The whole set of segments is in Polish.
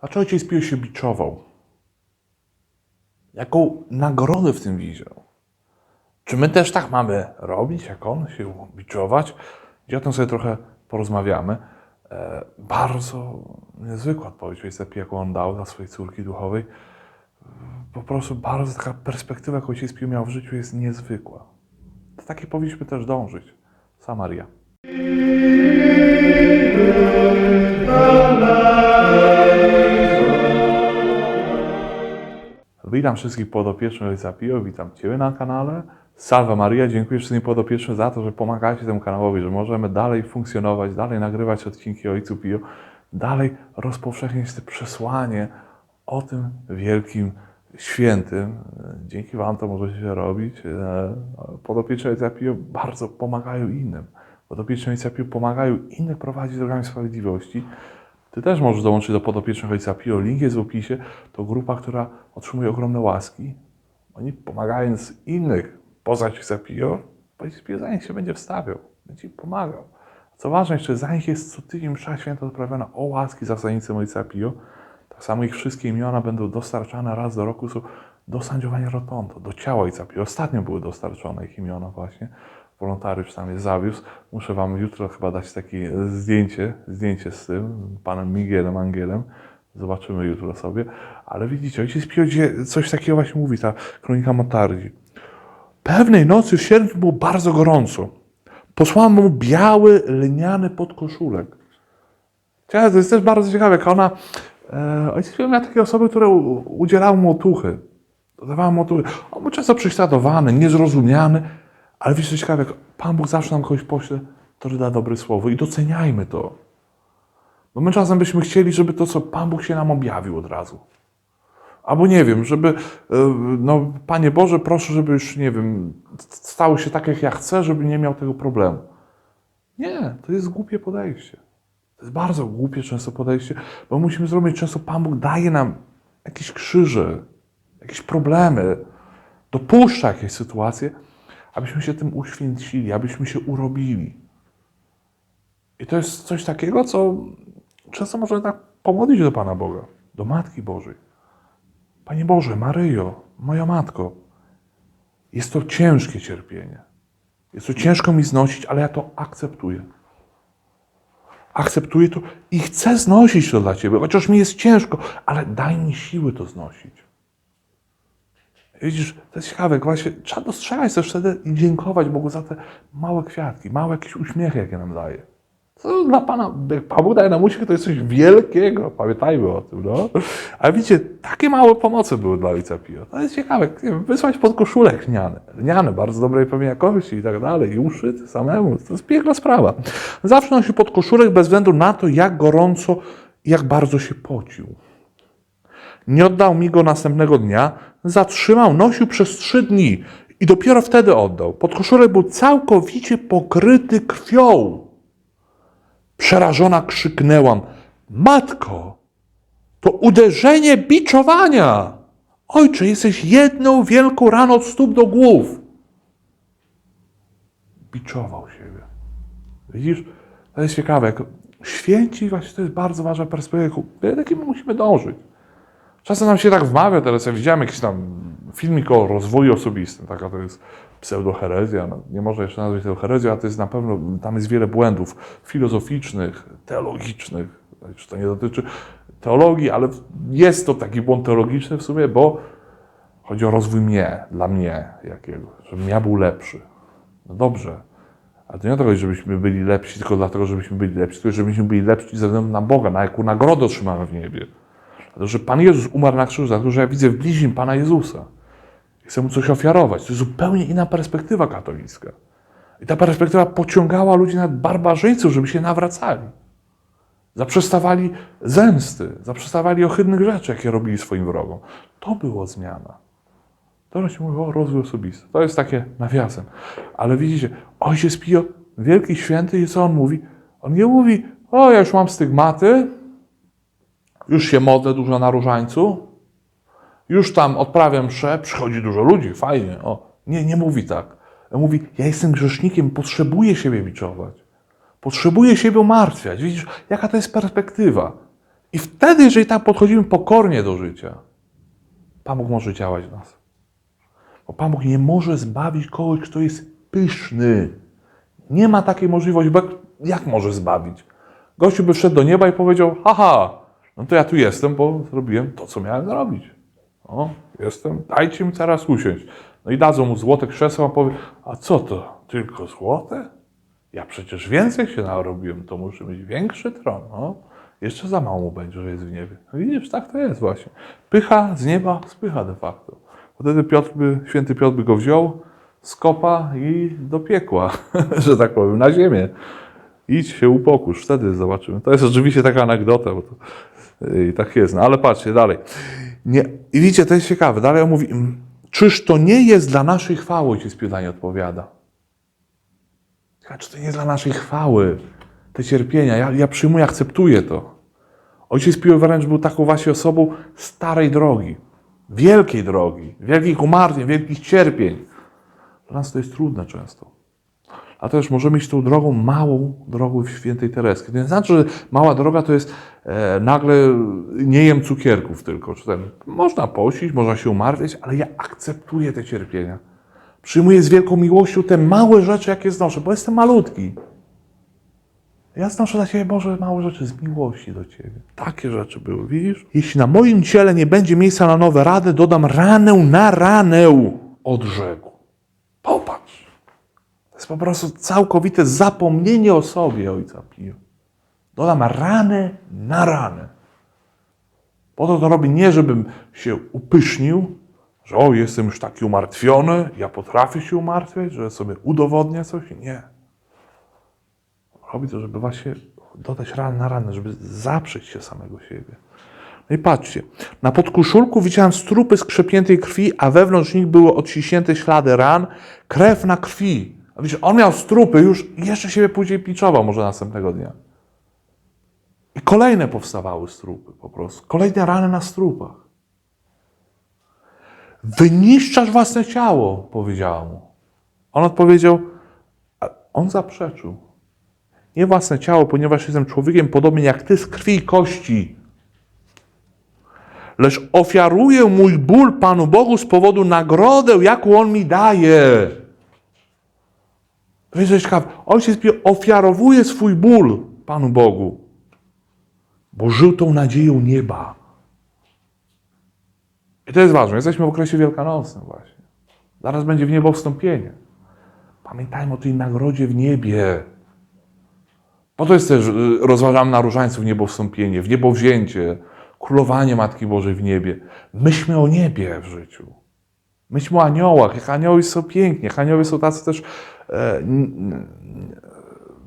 Dlaczego ojciec Pio się biczował? Jaką nagrodę w tym widział? Czy my też tak mamy robić, jak on się biczować? Gdzie o tym sobie trochę porozmawiamy. E, bardzo niezwykła odpowiedź Pio, jaką on dał dla swojej córki duchowej. Po prostu bardzo taka perspektywa, jaką ojciec Pio miał w życiu, jest niezwykła. Do takiej powinniśmy też dążyć. Samaria. Witam wszystkich podopiecznych Ojca Pio, witam Ciebie na kanale. Salve Maria, dziękuję wszystkim podopiecznym za to, że pomagacie temu kanałowi, że możemy dalej funkcjonować, dalej nagrywać odcinki Ojcu Pio, dalej rozpowszechniać to przesłanie o tym wielkim świętym. Dzięki Wam to może się robić. E, Podopieczni Ojca Pio bardzo pomagają innym. Podopieczni Ojca Pio pomagają innych prowadzić drogami sprawiedliwości. Ty też możesz dołączyć do podopiecznych Ojca Pio. Link jest w opisie. To grupa, która otrzymuje ogromne łaski. Oni pomagając innych poza Ojca Pio, Ojciec Pio za nich się będzie wstawiał, będzie pomagał. Co ważne, jeszcze za nich jest co tydzień msza święta odprawiana o łaski za zanicem Ojca Pio. Tak samo ich wszystkie imiona będą dostarczane raz do roku do sędziowania rotondo, do ciała Ojca Pio. Ostatnio były dostarczone ich imiona właśnie. Wolontariusz tam je zawiózł. Muszę Wam jutro chyba dać takie zdjęcie, zdjęcie z tym, panem Miguelem Angielem. Zobaczymy jutro sobie. Ale widzicie, ojciec Pio coś takiego właśnie mówi, ta kronika Matardzi. Pewnej nocy w sierpniu było bardzo gorąco. Posłałam mu biały, lniany podkoszulek. Ciekawe, To jest też bardzo ciekawe, jak ona... E, ojciec Pio miał takie osoby, które udzielały mu otuchy. Dawały mu otuchy. On był często prześladowany, niezrozumiany, ale wiesz co ciekawe, jak Pan Bóg zawsze nam kogoś pośle, to że da dobre słowo i doceniajmy to. Bo my czasem byśmy chcieli, żeby to, co Pan Bóg się nam objawił od razu. Albo nie wiem, żeby, e, no Panie Boże, proszę, żeby już, nie wiem, stało się tak, jak ja chcę, żeby nie miał tego problemu. Nie, to jest głupie podejście. To jest bardzo głupie często podejście, bo musimy zrobić, często Pan Bóg daje nam jakieś krzyże, jakieś problemy, dopuszcza jakieś sytuacje, abyśmy się tym uświęcili, abyśmy się urobili. I to jest coś takiego, co często możemy tak pomodlić do Pana Boga, do Matki Bożej. Panie Boże, Maryjo, moja Matko, jest to ciężkie cierpienie. Jest to ciężko mi znosić, ale ja to akceptuję. Akceptuję to i chcę znosić to dla Ciebie, chociaż mi jest ciężko, ale daj mi siły to znosić. Widzisz, to jest ciekawe, właśnie trzeba dostrzegać też wtedy i dziękować Bogu za te małe kwiatki, małe jakieś uśmiechy, jakie nam daje. To dla Pana, jak Pan Bóg daje nam uśmiech, to jest coś wielkiego, pamiętajmy o tym, no. Ale widzicie, takie małe pomocy były dla Ojca Pio. To jest ciekawe, wysłać pod koszulek lniane, lniane, bardzo dobrej pewnie jakości i tak dalej, i uszyty samemu, to jest piękna sprawa. Zawsze nosił pod koszulek bez względu na to, jak gorąco jak bardzo się pocił. Nie oddał mi go następnego dnia, zatrzymał, nosił przez trzy dni i dopiero wtedy oddał. Podkoszulek był całkowicie pokryty krwią. Przerażona krzyknęłam: Matko, to uderzenie biczowania! Ojcze, jesteś jedną wielką raną od stóp do głów. Biczował siebie. Widzisz, to jest ciekawe. Święci, właśnie to jest bardzo ważna perspektywa, do jakiej my musimy dążyć. Czasem nam się tak wmawia, teraz ja widziałem jakiś tam filmik o rozwoju osobistym, taka to jest pseudoherezja, no, nie można jeszcze nazwać tego herezją, a to jest na pewno, tam jest wiele błędów filozoficznych, teologicznych, czy to nie dotyczy teologii, ale jest to taki błąd teologiczny w sumie, bo chodzi o rozwój mnie, dla mnie jakiego, żebym ja był lepszy. No dobrze, ale to nie o to chodzi, żebyśmy byli lepsi tylko dlatego, żebyśmy byli lepsi, tylko żebyśmy byli lepsi ze względu na Boga, na jaką nagrodę otrzymamy w niebie. Że Pan Jezus umarł na krzyżu, dlatego, że ja widzę w bliźnim Pana Jezusa. Chcę Mu coś ofiarować. To jest zupełnie inna perspektywa katolicka. I ta perspektywa pociągała ludzi nawet barbarzyńców, żeby się nawracali. Zaprzestawali zemsty, zaprzestawali ohydnych rzeczy, jakie robili swoim wrogom. To było zmiana. To się mówi o rozwój osobisty. To jest takie nawiasem. Ale widzicie, Ojciec Pio, wielki święty, i co on mówi? On nie mówi, o ja już mam stygmaty, już się modlę dużo na różańcu, już tam odprawiam mszę, przychodzi dużo ludzi, fajnie. O, nie, nie mówi tak. Mówi, ja jestem grzesznikiem, potrzebuję siebie biczować. Potrzebuję siebie umartwiać. Widzisz, jaka to jest perspektywa? I wtedy, jeżeli tak podchodzimy pokornie do życia, Pan Bóg może działać w nas. Bo Pan Bóg nie może zbawić kogoś, kto jest pyszny. Nie ma takiej możliwości, bo jak- jak może zbawić? Gościu by wszedł do nieba i powiedział, haha, no to ja tu jestem, bo zrobiłem to, co miałem zrobić. O, jestem, dajcie mi teraz usiąść. No i dadzą mu złote krzesło, a powie, a co to, tylko złote? Ja przecież więcej się narobiłem, to muszę mieć większy tron. No, jeszcze za mało mu będzie, że jest w niebie. No widzisz, tak to jest właśnie. Pycha z nieba spycha de facto. Wtedy Piotr by, święty Piotr by go wziął z kopa i do piekła, że tak powiem, na ziemię. Idź się upokóż, wtedy zobaczymy. To jest oczywiście taka anegdota, bo to i tak jest. No ale patrzcie dalej. Nie, I widzicie, to jest ciekawe. Dalej on mówi, czyż to nie jest dla naszej chwały, ojciec Piodanie odpowiada. Czy to nie jest dla naszej chwały, te cierpienia? Ja, ja przyjmuję, akceptuję to. Ojciec Pio wręcz był taką właśnie osobą starej drogi, wielkiej drogi, wielkich umartwień, wielkich cierpień. Dla nas to jest trudne często. A też możemy iść tą drogą, małą drogą świętej Tereski. To nie znaczy, że mała droga to jest e, nagle nie jem cukierków tylko. Czy ten, można pościć, można się umartwiać, ale ja akceptuję te cierpienia. Przyjmuję z wielką miłością te małe rzeczy, jakie znoszę, bo jestem malutki. Ja znoszę dla Ciebie, Boże, małe rzeczy z miłości do Ciebie. Takie rzeczy były, widzisz? Jeśli na moim ciele nie będzie miejsca na nowe rany, dodam ranę na ranę, odrzekł. Popatrz. To jest po prostu całkowite zapomnienie o sobie, Ojca Pio. Dodam ranę na ranę. Po to to robię nie, żebym się upysznił, że o, jestem już taki umartwiony, ja potrafię się umartwiać, że sobie udowodnię coś. Nie. Robi to, żeby właśnie dodać ran na ranę, żeby zaprzeć się samego siebie. No i patrzcie, na podkoszulku widziałem strupy skrzepniętej krwi, a wewnątrz nich były odciśnięte ślady ran, krew na krwi. A widzisz, on miał strupy już i jeszcze siebie później piczował może następnego dnia. I kolejne powstawały strupy po prostu. Kolejne rany na strupach. Wyniszczasz własne ciało, powiedziała mu. On odpowiedział, on zaprzeczył. Nie własne ciało, ponieważ jestem człowiekiem podobnie jak ty z krwi i kości. Lecz ofiaruję mój ból Panu Bogu z powodu nagrodę, jaką On mi daje. To jest coś ciekawe. Ojciec ofiarowuje swój ból Panu Bogu, bo żył tą nadzieją nieba. I to jest ważne. Jesteśmy w okresie wielkanocnym właśnie. Zaraz będzie w niebo wstąpienie. Pamiętajmy o tej nagrodzie w niebie. Po to jest też, y, rozważamy na różańcu w niebo wstąpienie, w niebo wzięcie, królowanie Matki Bożej w niebie. Myślmy o niebie w życiu. Myślmy o aniołach, jak anioły są pięknie, anioły są tacy też e,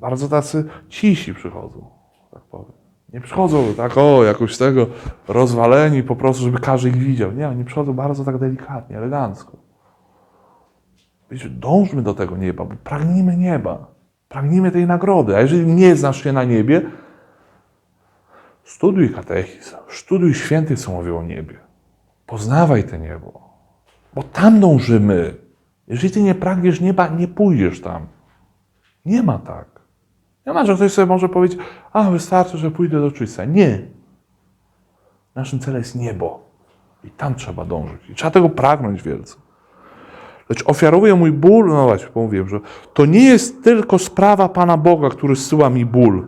bardzo tacy cisi przychodzą, tak powiem. Nie przychodzą tak, o, jakoś tego rozwaleni po prostu, żeby każdy ich widział. Nie, oni przychodzą bardzo tak delikatnie, elegancko. Wiecie, dążmy do tego nieba, bo pragnijmy nieba. Pragnijmy tej nagrody. A jeżeli nie znasz się na niebie, studiuj katechizm, studiuj święty, co mówią o niebie. Poznawaj te niebo, bo tam dążymy. Jeżeli ty nie pragniesz nieba, nie pójdziesz tam. Nie ma tak. Nie ma, że ktoś sobie może powiedzieć, a wystarczy, że pójdę do czysta. Nie. Naszym celem jest niebo. I tam trzeba dążyć. I trzeba tego pragnąć wielce. Lecz ofiaruję mój ból, no właśnie, pomówiłem, że to nie jest tylko sprawa Pana Boga, który zsyła mi ból.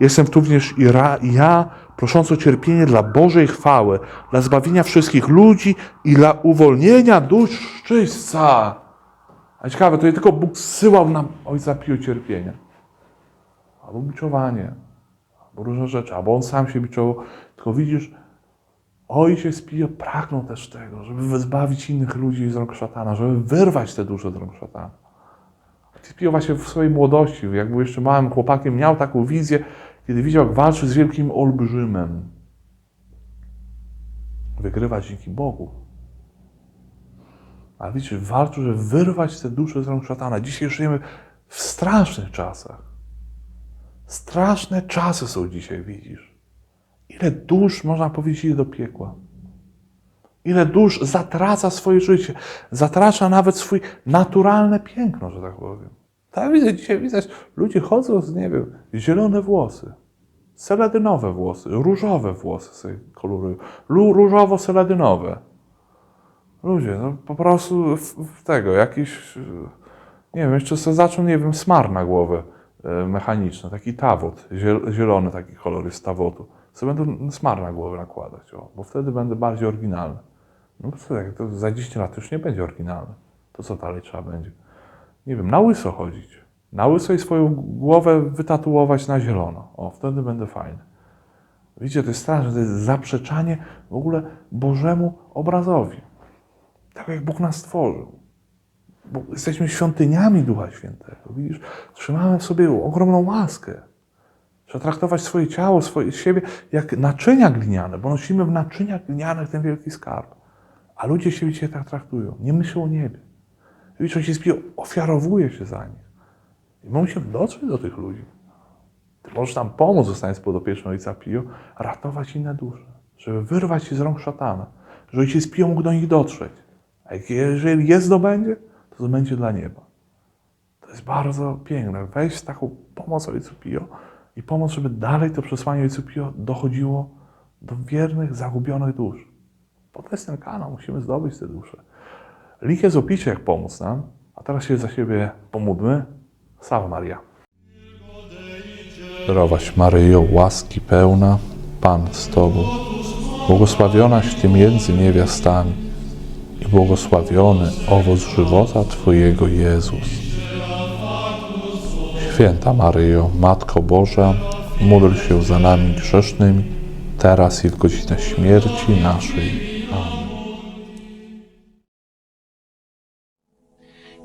Jestem tu również i ra, ja, prosząc o cierpienie dla Bożej chwały, dla zbawienia wszystkich ludzi i dla uwolnienia dusz czyśćca. A ciekawe, to nie tylko Bóg zsyłał nam Ojca Pio cierpienia. Albo biczowanie, albo różne rzeczy, albo On sam się biczował. Tylko widzisz, Ojciec Pio pragnął też tego, żeby wyzbawić innych ludzi z rąk szatana, żeby wyrwać te dusze z rąk szatana. Ojciec Pio właśnie w swojej młodości, jak był jeszcze małym chłopakiem, miał taką wizję, kiedy widział, jak walczy z wielkim olbrzymem. Wygrywać dzięki Bogu. Ale widzicie, walczył, żeby wyrwać te dusze z rąk szatana. Dzisiaj żyjemy w strasznych czasach. Straszne czasy są dzisiaj, widzisz. Ile dusz, można powiedzieć, do piekła. Ile dusz zatraca swoje życie. Zatracza nawet swój naturalne piękno, że tak powiem. Tak widzę dzisiaj, widać, ludzie chodzą z, nie wiem, zielone włosy. seledynowe włosy, różowe włosy sobie kolorują. Różowo-seledynowe. Ludzie, no po prostu w, w tego, jakiś, nie wiem, jeszcze sobie zaczął, nie wiem, smar na głowę e, mechaniczny, taki tawot, ziel- zielony taki kolor jest tawotu. Sobie będę smar na głowę nakładać, o, bo wtedy będę bardziej oryginalny. No co, jak to za 10 lat już nie będzie oryginalny. To co dalej trzeba będzie? Nie wiem, na łyso chodzić. Na łyso i swoją głowę wytatuować na zielono. O, wtedy będę fajny. Widzicie, to jest straszne, to jest zaprzeczanie w ogóle Bożemu obrazowi. Tak jak Bóg nas stworzył. Bo jesteśmy świątyniami Ducha Świętego. Widzisz, trzymamy w sobie ogromną łaskę. Trzeba traktować swoje ciało, swoje siebie jak naczynia gliniane, bo nosimy w naczyniach glinianych ten wielki skarb. A ludzie siebie dzisiaj tak traktują. Nie myślą o niebie. Się spił, ofiarowuje się za nich. I my musimy dotrzeć do tych ludzi. Ty możesz nam pomóc, zostając podopieczną Ojca Pio, ratować inne dusze, żeby wyrwać się z rąk szatana, żeby Ojciec Pio mógł do nich dotrzeć. A jeżeli je zdobędzie, to zdobędzie dla nieba. To jest bardzo piękne. Wejść z taką pomoc Ojcu Pio i pomóc, żeby dalej to przesłanie Ojcu Pio dochodziło do wiernych, zagubionych dusz. Po to jest ten kanał, musimy zdobyć te dusze. Link jest w opisie, jak pomóc nam. A teraz się za siebie pomódlmy. Salve Maria. Zdrowaś Maryjo, łaski pełna, Pan z Tobą, błogosławionaś Ty między niewiastami i błogosławiony owoc żywota Twojego Jezus. Święta Maryjo, Matko Boża, módl się za nami grzesznymi, teraz i w godzinę śmierci naszej.